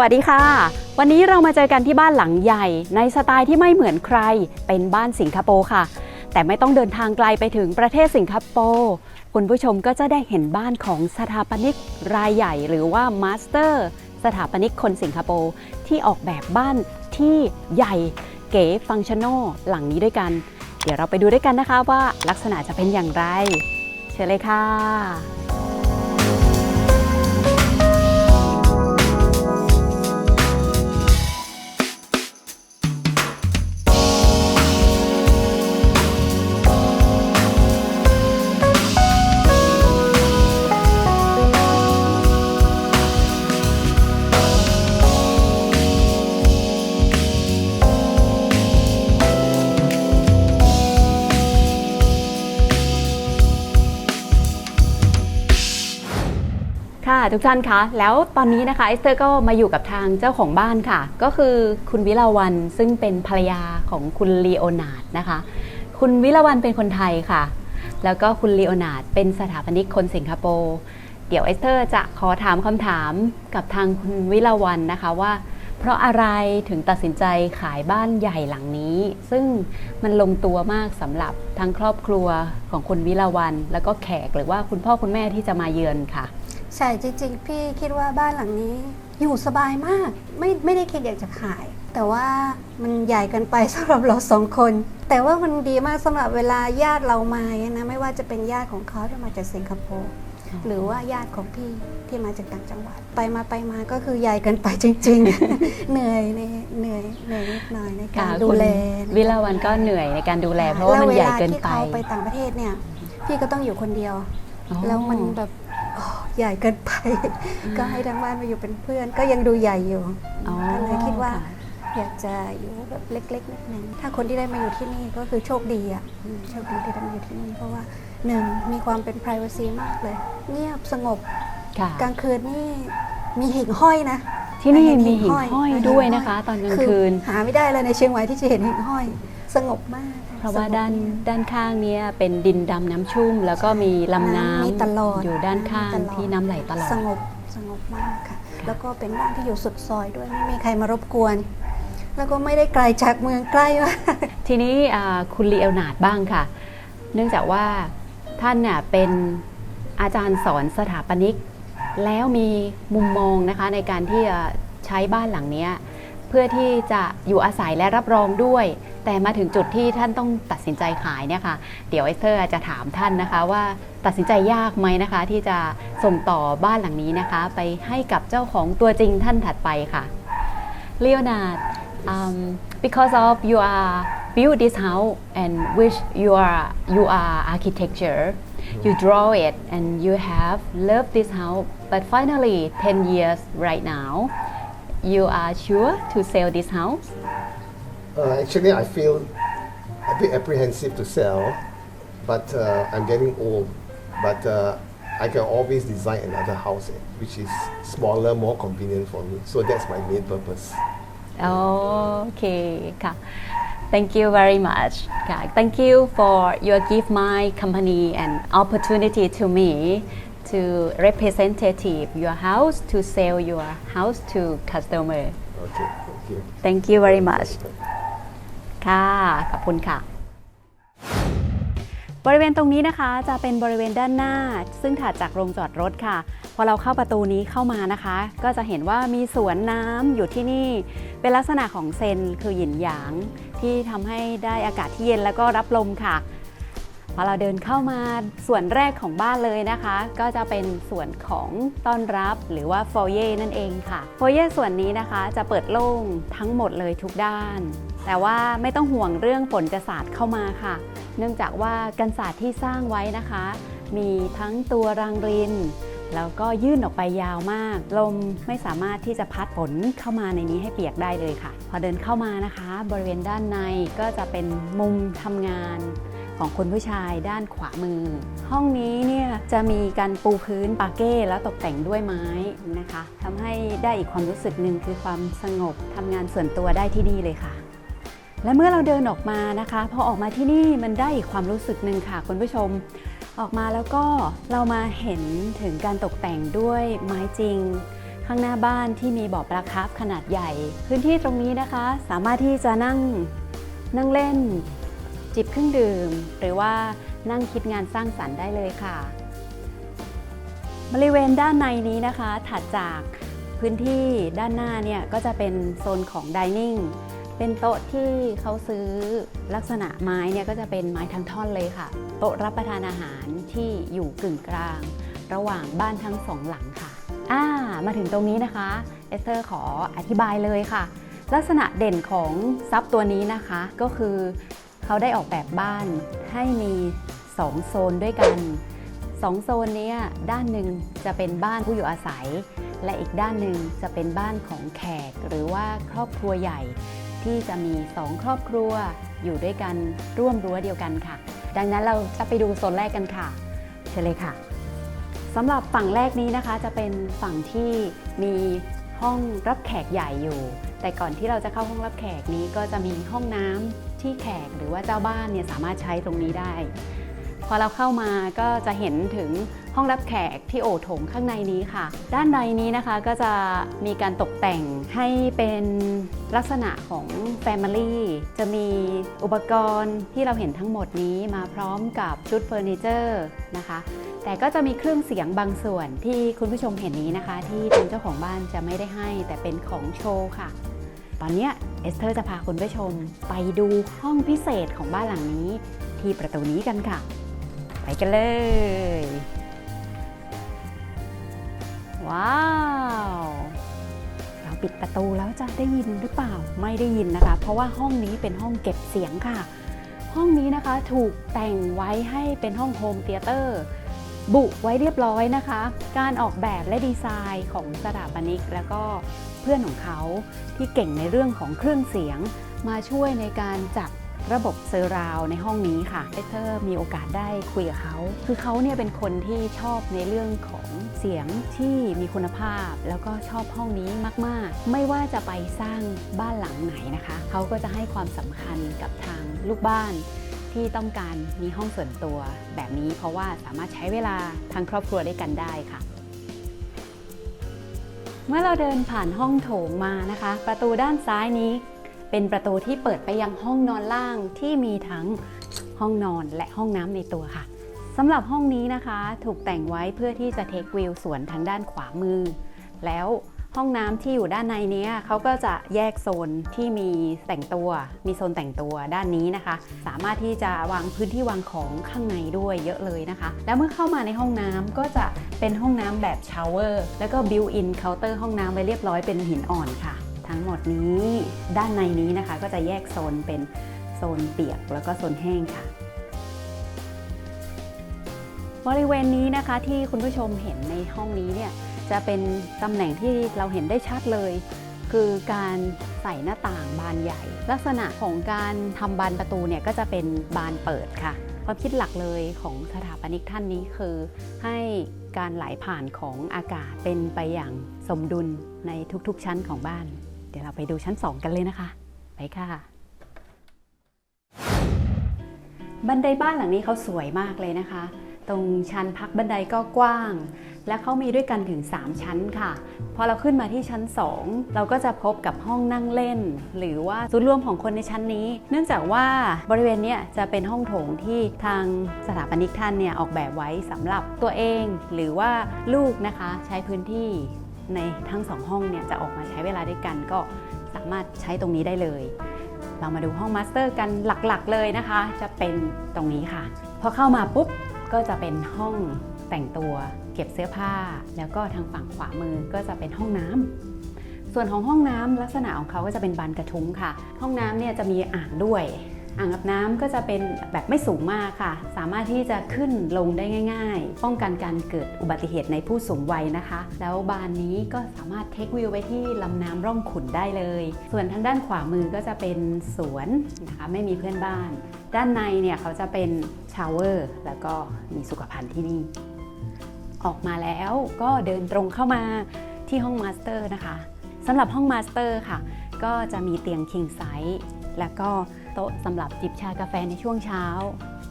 วัสดีค่ะ วันนี้เรามาเจอกันที่บ้านหลังใหญ่ ในสไตล์ที่ไม่เหมือนใคร เป็นบ้านสิงคโปร์ค่ะ แต่ไม่ต้องเดินทางไกลไปถึงประเทศสิงคโปร์คุณผู้ชมก็จะได้เห็นบ้านของสถาปนิกรายใหญ่ หรือว่ามาสเตอร์สถาปนิกคนสิงคโปร์ที่ออกแบบบ้านที่ใหญ่เก๋ฟังชั่นอลหลังนี้ด้วยกัน เดี๋ยวเราไปดูด้วยกันนะคะว่าลักษณะจะเป็นอย่างไร เชิญเลยค่ะ ค่ะทุกท่านคะแล้วตอนนี้นะคะเอสเตอร์ก็มาอยู่กับทางเจ้าของบ้านค่ะ ก็คือคุณวิลาวันซึ่งเป็นภรรยาของคุณลีโอนาร์ดนะคะ คุณวิลาวันเป็นคนไทยค่ะ แล้วก็คุณลีโอนาร์ดเป็นสถาปนิกคนสิงคโปร์เดี๋ยวเอสเตอร์จะขอถามคำถามกับทางคุณวิลาวันนะคะว่า เพราะอะไรถึงตัดสินใจขายบ้านใหญ่หลังนี้ ซึ่งมันลงตัวมากสำหรับทั้งครอบครัวของคุณวิลาวัน แล้วก็แขกหรือว่าคุณพ่อคุณแม่ที่จะมาเยือนค่ะ ใช่จริงๆ พี่คิดว่าบ้านหลังนี้ อยู่สบายมาก ไม่ไม่ได้คิดอยากจะขาย แต่ว่ามันใหญ่เกันไปสำหรับเราสองคน แต่ว่ามันดีมากสำหรับเวลาญาติเรามาเนี่ยนะไม่ว่าจะเป็นญาติของเขาที่มาจากสิงคโปร์หรือว่าญาติของพี่ที่มาจากต่างจังหวัด ไปมาไปมาก็คือใหญ่เกันไปจริง ๆ เหนื่อยในเหนื่อยเหนื่อยนิดหน่อยในการค่ะดูแลคุณวิลาวันก็เหนื่อยในการดูแล เพราะว่ามันใหญ่เกินไปแล้วเวลาที่เขาไปต่างประเทศเนี่ย พี่ก็ต้องอยู่คนเดียวอ๋อแล้วมันแบบโอ้ ใหญ่เกินไป ก็ให้ทั้งบ้านมาอยู่เป็นเพื่อน ก็ยังดูใหญ่อยู่อ๋อก็เลยคิดว่าค่ะอยากจะอยู่แบบเล็กๆนิดนึงถ้าคนที่ได้มาอยู่ที่นี่ก็คือโชคดีอะอืมโชคดีที่ได้มาอยู่ที่นี่เพราะว่าหนึ่งมีความเป็น p r i เวซีมากเลย เงียบสงบค่ะกลางคืนนี่มีหิ่งห้อยนะที่นี่เห็นมีหิ่งห้อยห้อยเห็นด้วยหิ่งห้อยนะคะ ตอนกลางคือคืนหาไม่ได้เลยในเชียงใหม่ที่จะเห็นหิ่งห้อย สงบมาก เพราะว่าสงบด้านมกด้านข้างเนี้ยเป็นดินดำน้ำชุ่ม แล้วก็มีลำน้มีตลอดำอยู่ด้านข้างมีตลอด ที่น้ำไหลตลอด สงบสงบมากค่ะค่ะ แล้วก็เป็นบ้านที่อยู่สุดซอยด้วยไม่มีใครมารบกวน แล้วก็ไม่ได้ไกลจากเมืองใกล้มากทีนี้อ่าคุณลีเอลนาร์ดบ้างค่ะ เนื่องจากว่าท่านเนี่ยเป็นอาจารย์สอนสถาปนิก แล้วมีมุมมองนะคะในการที่จะใช้บ้านหลังเนี้ยเพื่อที่จะอยู่อาศัยและรับรองด้วย แต่มาถึงจุดที่ท่านต้องตัดสินใจขายเนี่ยค่ะ เดี๋ยวเอเตอร์จะถามท่านนะคะว่าตัดสินใจยากไหมนะคะ ที่จะส่งต่อบ้านหลังนี้นะคะ ไปให้กับเจ้าของตัวจริงท่านถัดไปค่ะ Leonard, um, because of you are build this house and which you are you are architecture, you draw it and you have loved this house. But finally, 10 years right now, you are sure to sell this house. Uh, actually, I feel a bit apprehensive to sell, but uh, I'm getting old. But uh, I can always design another house, eh, which is smaller, more convenient for me. So that's my main purpose. Oh, okay, okay. Thank you very much. Thank you for your give my company an opportunity to me to representative your house to sell your house to customer. Okay, thank you. Thank you very much. ค่ะ ขอบคุณค่ะ บริเวณตรงนี้นะคะจะเป็นบริเวณด้านหน้า ซึ่งถัดจากโรงจอดรถค่ะ พอเราเข้าประตูนี้เข้ามานะคะ ก็จะเห็นว่ามีสวนน้ำอยู่ที่นี่ เป็นลักษณะของเซนคือหยินหยาง ที่ทำให้ได้อากาศที่เย็นแล้วก็รับลมค่ะพอเราเดินเข้ามาส่วนแรกของบ้านเลยนะคะ ก็จะเป็นส่วนของต้อนรับหรือว่าโฟเย่นั่นเองค่ะโฟเย่ส่วนนี้นะคะจะเปิดโล่งทั้งหมดเลยทุกด้าน แต่ว่าไม่ต้องห่วงเรื่องฝนจะสาดเข้ามาค่ะ เนื่องจากว่ากันศาสตร์ที่สร้างไว้นะคะ มีทั้งตัวรางริน แล้วก็ยื่นออกไปยาวมาก ลมไม่สามารถที่จะพัดฝนเข้ามาในนี้ให้เปียกได้เลยค่ะ พอเดินเข้ามานะคะ บริเวณด้านในก็จะเป็นมุมทำงานของคุณผู้ชายด้านขวามือ ห้องนี้เนี่ยจะมีการปูพื้นปาเก้แล้วตกแต่งด้วยไม้นะคะทำให้ได้อีกความรู้สึกหนึ่งคือความสงบทำงานส่วนตัวได้ที่นี่เลยค่ะ และเมื่อเราเดินออกมานะคะพอออกมาที่นี่มันได้อีกความรู้สึกหนึ่งค่ะคุณผู้ชม ออกมาแล้วก็เรามาเห็นถึงการตกแต่งด้วยไม้จริง ข้างหน้าบ้านที่มีบ่อปลาคาร์ฟขนาดใหญ่ พื้นที่ตรงนี้นะคะ สามารถที่จะนั่งนั่งเล่น จิบเครื่องดื่ม หรือว่านั่งคิดงานสร้างสรรค์ได้เลยค่ะ บริเวณด้านในนี้นะคะถัดจากพื้นที่ด้านหน้าเนี่ยก็จะเป็นโซนของดิเนิ่ง เป็นโต๊ะที่เขาซื้อลักษณะไม้เนี่ยก็จะเป็นไม้ทั้งท่อนเลยค่ะ โต๊ะรับประทานอาหารที่อยู่กึ่งกลาง ระหว่างบ้านทั้งสองหลังค่ะอ่ามาถึงตรงนี้นะคะ เอสเตอร์ขออธิบายเลยค่ะ ลักษณะเด่นของซับตัวนี้นะคะก็คือเขาได้ออกแบบบ้านให้มี 2 โซนด้วยกัน2โซนนี้ด้านหนึ่งจะเป็นบ้านผู้อยู่อาศัย และอีกด้านหนึ่งจะเป็นบ้านของแขกหรือว่าครอบครัวใหญ่ ที่จะมี 2 ครอบครัว อยู่ด้วยกันร่วมรั้วเดียวกันค่ะ ดังนั้นเราจะไปดูโซนแรกกันค่ะเชิญเลยค่ะสำหรับฝั่งแรกนี้นะคะ จะเป็นฝั่งที่มีห้องรับแขกใหญ่อยู่ แต่ก่อนที่เราจะเข้าห้องรับแขกนี้ก็จะมีห้องน้ำที่แขกหรือว่าเจ้าบ้านเนี่ยสามารถใช้ตรงนี้ได้ พอเราเข้ามาก็จะเห็นถึง ห้องรับแขกที่โอโถงข้างในนี้ค่ะ ด้านในนี้นะคะก็จะมีการตกแต่งให้เป็นลักษณะของ Family จะมีอุปกรณ์ที่เราเห็นทั้งหมดนี้มาพร้อมกับชุดเฟอร์นิเจอร์นะคะ แต่ก็จะมีเครื่องเสียงบางส่วนที่คุณผู้ชมเห็นนี้นะคะ ที่ทางเจ้าของบ้านจะไม่ได้ให้ แต่เป็นของโชว์ค่ะตอนนี้เอสเธอร์จะพาคุณผู้ชมไปดูห้องพิเศษของบ้านหลังนี้ ที่ประตูนี้กันค่ะ ไปกันเลย ว้าว เราปิดประตูแล้วจะได้ยินหรือเปล่าไม่ได้ยินนะคะ เพราะว่าห้องนี้เป็นห้องเก็บเสียงค่ะ ห้องนี้นะคะถูกแต่งไว้ให้เป็นห้องโฮมเตียเตอร์บุไว้เรียบร้อยนะคะ การออกแบบและดีไซน์ของสถาปนิก แล้วก็เพื่อนของเขาที่เก่งในเรื่องของเครื่องเสียง มาช่วยในการจัดระบบเซอร์ราวในห้องนี้ค่ะเอเธอร์มีโอกาสได้คุยกับเขา คือเขาเนี่ยเป็นคนที่ชอบในเรื่องข องเสียงที่มีคุณภาพ แล้วก็ชอบห้องนี้มาก ๆ ไม่ว่าจะไปสร้างบ้านหลังไหนนะคะ เขาก็จะให้ความสำคัญกับทางลูกบ้านที่ต้องการมีห้องส่วนตัวแบบนี้ เพราะว่าสามารถใช้เวลาทางครอบครัวด้วยกันได้ค่ะ เมื่อเราเดินผ่านห้องโถงมานะคะ ประตูด้านซ้ายนี้ เป็นประตูที่เปิดไปยังห้องนอนล่างที่มีทั้งห้องนอนและห้องน้ำในตัวค่ะ สำหรับห้องนี้นะคะถูกแต่งไว้เพื่อที่จะเทควิวสวนทางด้านขวามือ แล้วห้องน้ำที่อยู่ด้านในนี้เขาก็จะแยกโซนที่มีแต่งตัว มีโซนแต่งตัวด้านนี้นะคะ สามารถที่จะวางพื้นที่วางของข้างในด้วยเยอะเลยนะคะ แล้วเมื่อเข้ามาในห้องน้ำก็จะเป็นห้องน้ำแบบชาวเวอร์แล้วก็บิวอินเคาน์เตอร์ห้องน้ำไว้เรียบร้อยเป็นหินอ่อนค่ะ ทั้งหมดนี้ด้านในนี้นะคะ ก็จะแยกโซนเป็นโซนเปียกแล้วก็โซนแห้งค่ะ บริเวณนี้นะคะที่คุณผู้ชมเห็นในห้องนี้เนี่ยจะเป็นตำแหน่งที่เราเห็นได้ชัดเลย คือการใส่หน้าต่างบานใหญ่ ลักษณะของการทำบานประตูเนี่ยก็จะเป็นบานเปิดค่ะความคิดหลักเลยของสถาปนิกท่านนี้คือ ให้การไหลผ่านของอากาศเป็นไปอย่างสมดุลในทุกๆชั้นของบ้าน เดี๋ยวเราไปดูชั้น 2 กันเลยนะคะ ไปค่ะ บันไดบ้านหลังนี้เขาสวยมากเลยนะคะ ตรงชั้นพักบันไดก็กว้าง และเขามีด้วยกันถึง 3 ชั้นค่ะ พอเราขึ้นมาที่ชั้น 2 เราก็จะพบกับห้องนั่งเล่น หรือว่าศูนย์รวมของคนในชั้นนี้ เนื่องจากว่าบริเวณนี้จะเป็นห้องโถงที่ทางสถาปนิกท่านเนี่ยออกแบบไว้สำหรับตัวเอง หรือว่าลูกนะคะใช้พื้นที่ในทั้งสองห้องเนี่ยจะออกมาใช้เวลาด้วยกันก็สามารถใช้ตรงนี้ได้เลย เรามาดูห้องมาสเตอร์กันหลักๆเลยนะคะ จะเป็นตรงนี้ค่ะ พอเข้ามาปุ๊บ ก็จะเป็นห้องแต่งตัวเก็บเสื้อผ้า แล้วก็ทางฝั่งขวามือก็จะเป็นห้องน้ำส่วนของห้องน้ำลักษณะของเขาก็จะเป็นบานกระทุ้งค่ะ ห้องน้ำเนี่ยจะมีอ่างด้วย อ่างอาบน้ำก็จะเป็นแบบไม่สูงมากค่ะ สามารถที่จะขึ้นลงได้ง่าย ๆ ป้องกันการเกิดอุบัติเหตุในผู้สูงวัยนะคะ แล้วบานนี้ก็สามารถเทควิวไปที่ลำน้ำร่องขุนได้เลย ส่วนทางด้านขวามือก็จะเป็นสวนนะคะ ไม่มีเพื่อนบ้าน ด้านในเนี่ยเขาจะเป็นชาวเวอร์แล้วก็มีสุขภัณฑ์ที่นี่ ออกมาแล้วก็เดินตรงเข้ามาที่ห้องมาสเตอร์นะคะสำหรับห้องมาสเตอร์ค่ะ ก็จะมีเตียง king size แล้วก็โต๊ะสำหรับจิบชากาแฟในช่วงเช้า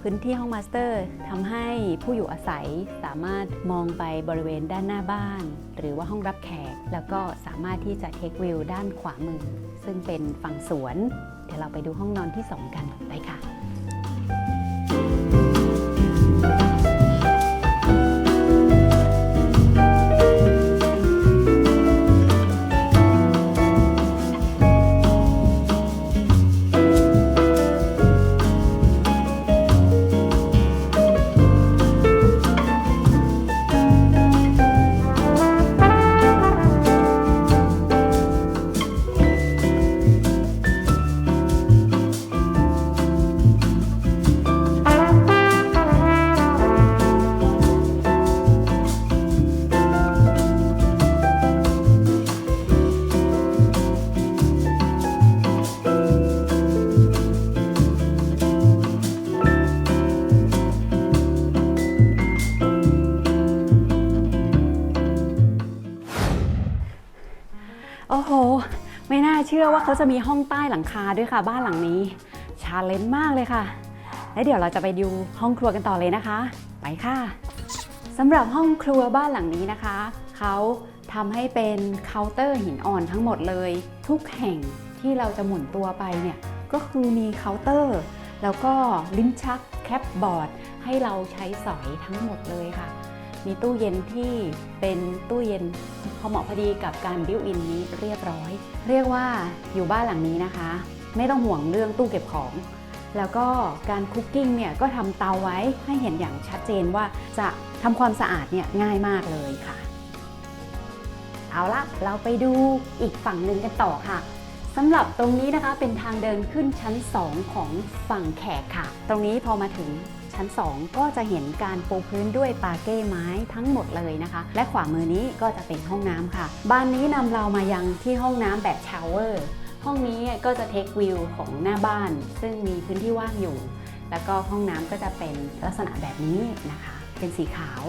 พื้นที่ห้องมาสเตอร์ทำให้ผู้อยู่อาศัยสามารถมองไปบริเวณด้านหน้าบ้าน หรือว่าห้องรับแขก แล้วก็สามารถที่จะเทควิวด้านขวามือ ซึ่งเป็นฝั่งสวน เดี๋ยวเราไปดูห้องนอนที่ 2 กันไปค่ะ อว่าเขาจะมีห้องใต้หลังคาด้วยค่ะ บ้านหลังนี้ ชาเลนจ์มากเลยค่ะ และเดี๋ยวเราจะไปดูห้องครัวกันต่อเลยนะคะ ไปค่ะสำหรับห้องครัวบ้านหลังนี้นะคะ เขาทำให้เป็นเคาน์เตอร์หินอ่อนทั้งหมดเลย ทุกแห่งที่เราจะหมุนตัวไปเนี่ยก็คือมีเคาน์เตอร์ แล้วก็ลิ้นชักแคปบอร์ด ให้เราใช้สอยทั้งหมดเลยค่ะ มีตู้เย็นที่เป็นตู้เย็นพอเหมาะพอดีกับการบิวอินนี้เรียบร้อย เรียกว่าอยู่บ้านหลังนี้นะคะ ไม่ต้องห่วงเรื่องตู้เก็บของ แล้วก็การคุกกิ้งเนี่ยก็ทำเตาไว้ให้เห็นอย่างชัดเจนว่าจะทำความสะอาดเนี่ยง่ายมากเลยค่ะ เอาละเราไปดูอีกฝั่งหนึ่งกันต่อค่ะสำหรับตรงนี้นะคะเป็นทางเดินขึ้นชั้น 2 ของฝั่งแขกค่ะ ตรงนี้พอมาถึง ชั้น 2 ก็จะเห็นการปูพื้นด้วยปาเก้ไม้ทั้งหมดเลยนะคะ และขวามือนี้ก็จะเป็นห้องน้ำค่ะ บ้านนี้นำเรามายังที่ห้องน้ำแบบชาวเวอร์ ห้องนี้ก็จะเทควิวของหน้าบ้าน ซึ่งมีพื้นที่ว่างอยู่ แล้วก็ห้องน้ำก็จะเป็นลักษณะแบบนี้นะคะ เป็นสีขาว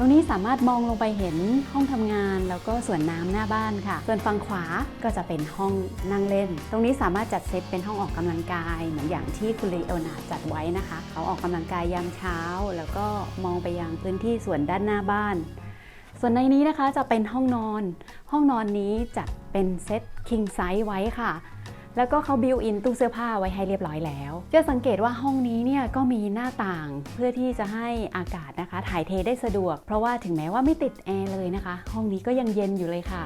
ตรงนี้สามารถมองลงไปเห็นห้องทำงาน แล้วก็สวนน้ำหน้าบ้านค่ะ ส่วนฝั่งขวาก็จะเป็นห้องนั่งเล่น ตรงนี้สามารถจัดเซตเป็นห้องออกกำลังกาย เหมือนอย่างที่คุณลีโอนาจัดไว้นะคะ เขาออกกำลังกายยามเช้า แล้วก็มองไปยังพื้นที่ส่วนด้านหน้าบ้าน ส่วนในนี้นะคะจะเป็นห้องนอน ห้องนอนนี้จัดเป็นเซต king size ไว้ค่ะ แล้วก็เขาบิวอินตู้เสื้อผ้าไว้ให้เรียบร้อยแล้ว จะสังเกตว่าห้องนี้เนี่ยก็มีหน้าต่างเพื่อที่จะให้อากาศนะคะ ถ่ายเทได้สะดวก เพราะว่าถึงแม้ว่าไม่ติดแอร์เลยนะคะ ห้องนี้ก็ยังเย็นอยู่เลยค่ะ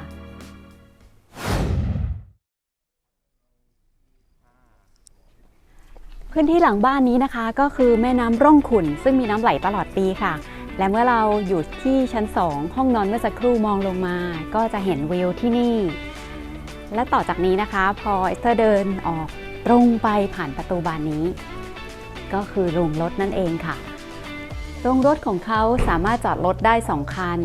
พื้นที่หลังบ้านนี้นะคะก็คือแม่น้ำร่องขุ่น ซึ่งมีน้ำไหลตลอดปีค่ะ และเมื่อเราอยู่ที่ชั้น 2 ห้องนอนเมื่อสักครู่มองลงมา ก็จะเห็นวิวที่นี่ และต่อจากนี้นะคะ พอเอสเตอร์เดินออกตรงไปผ่านประตูบานนี้ ก็คือโรงรถนั่นเองค่ะ โรงรถของเขาสามารถจอดรถได้ 2 คัน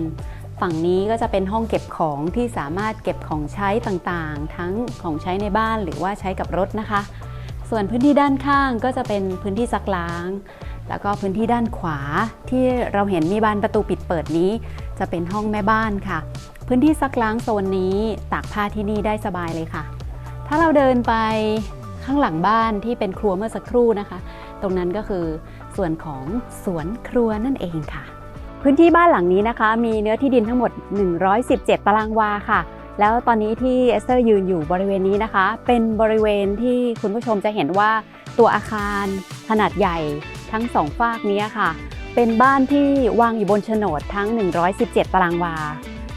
ฝั่งนี้ก็จะเป็นห้องเก็บของที่สามารถเก็บของใช้ต่างๆ ทั้งของใช้ในบ้านหรือว่าใช้กับรถนะคะ ส่วนพื้นที่ด้านข้างก็จะเป็นพื้นที่ซักล้าง แล้วก็พื้นที่ด้านขวาที่เราเห็นมีบานประตูปิดเปิดนี้ จะเป็นห้องแม่บ้านค่ะ พื้นที่ซักล้างโซนนี้ตากผ้าที่นี่ได้สบายเลยค่ะ ถ้าเราเดินไปข้างหลังบ้านที่เป็นครัวเมื่อสักครู่นะคะ ตรงนั้นก็คือส่วนของสวนครัวนั่นเองค่ะ พื้นที่บ้านหลังนี้นะคะ มีเนื้อที่ดินทั้งหมด 117 ตารางวาค่ะ แล้วตอนนี้ที่เอสเตอร์ยืนอยู่บริเวณนี้นะคะ เป็นบริเวณที่คุณผู้ชมจะเห็นว่าตัวอาคารขนาดใหญ่ทั้งสองฝากนี้ค่ะ เป็นบ้านที่วางอยู่บนโฉนดทั้ง 117 ตารางวา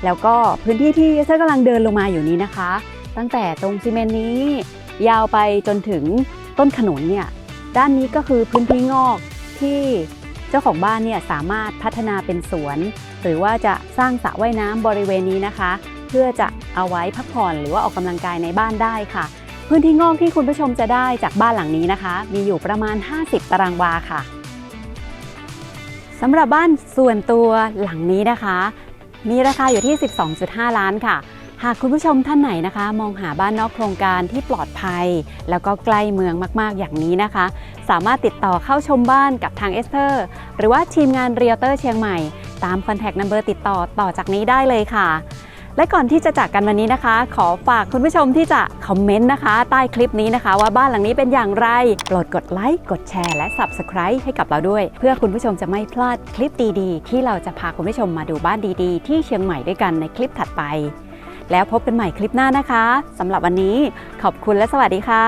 แล้วก็พื้นที่ที่เอสเตอร์กำลังเดินลงมาอยู่นี้นะคะ ตั้งแต่ตรงซีเมนต์นี้ ยาวไปจนถึงต้นขนุนเนี่ยด้านนี้ก็คือพื้นที่งอกที่เจ้าของบ้านเนี่ยสามารถพัฒนาเป็นสวน หรือว่าจะสร้างสระว่ายน้ำบริเวณนี้นะคะ เพื่อจะเอาไว้พักผ่อนหรือว่าออกกำลังกายในบ้านได้ค่ะ พื้นที่งอกที่คุณผู้ชมจะได้จากบ้านหลังนี้นะคะ มีอยู่ประมาณ 50 ตารางวาค่ะสำหรับบ้านส่วนตัวหลังนี้นะคะ มีราคาอยู่ที่ 12.5 ล้านค่ะ หากคุณผู้ชมท่านไหนนะคะ มองหาบ้านนอกโครงการที่ปลอดภัย แล้วก็ใกล้เมืองมากๆอย่างนี้นะคะ สามารถติดต่อเข้าชมบ้านกับทางเอสเตอร์หรือว่าทีมงานเรียลเตอร์เชียงใหม่ ตามคอนแทคนัมเบอร์ติดต่อต่อจากนี้ได้เลยค่ะ และก่อนที่จะจากกันวันนี้นะคะ ขอฝากคุณผู้ชมที่จะคอมเมนต์นะคะ ใต้คลิปนี้นะคะ ว่าบ้านหลังนี้เป็นอย่างไรโปรดกดไลค์กดแชร์และ Subscribe ให้กับเราด้วย เพื่อคุณผู้ชมจะไม่พลาดคลิปดี ๆ ที่เราจะพาคุณผู้ชมมาดูบ้านดีๆ ที่เชียงใหม่ด้วยกันในคลิปถัดไป แล้วพบกันใหม่คลิปหน้านะคะสำหรับวันนี้ขอบคุณและสวัสดีค่ะ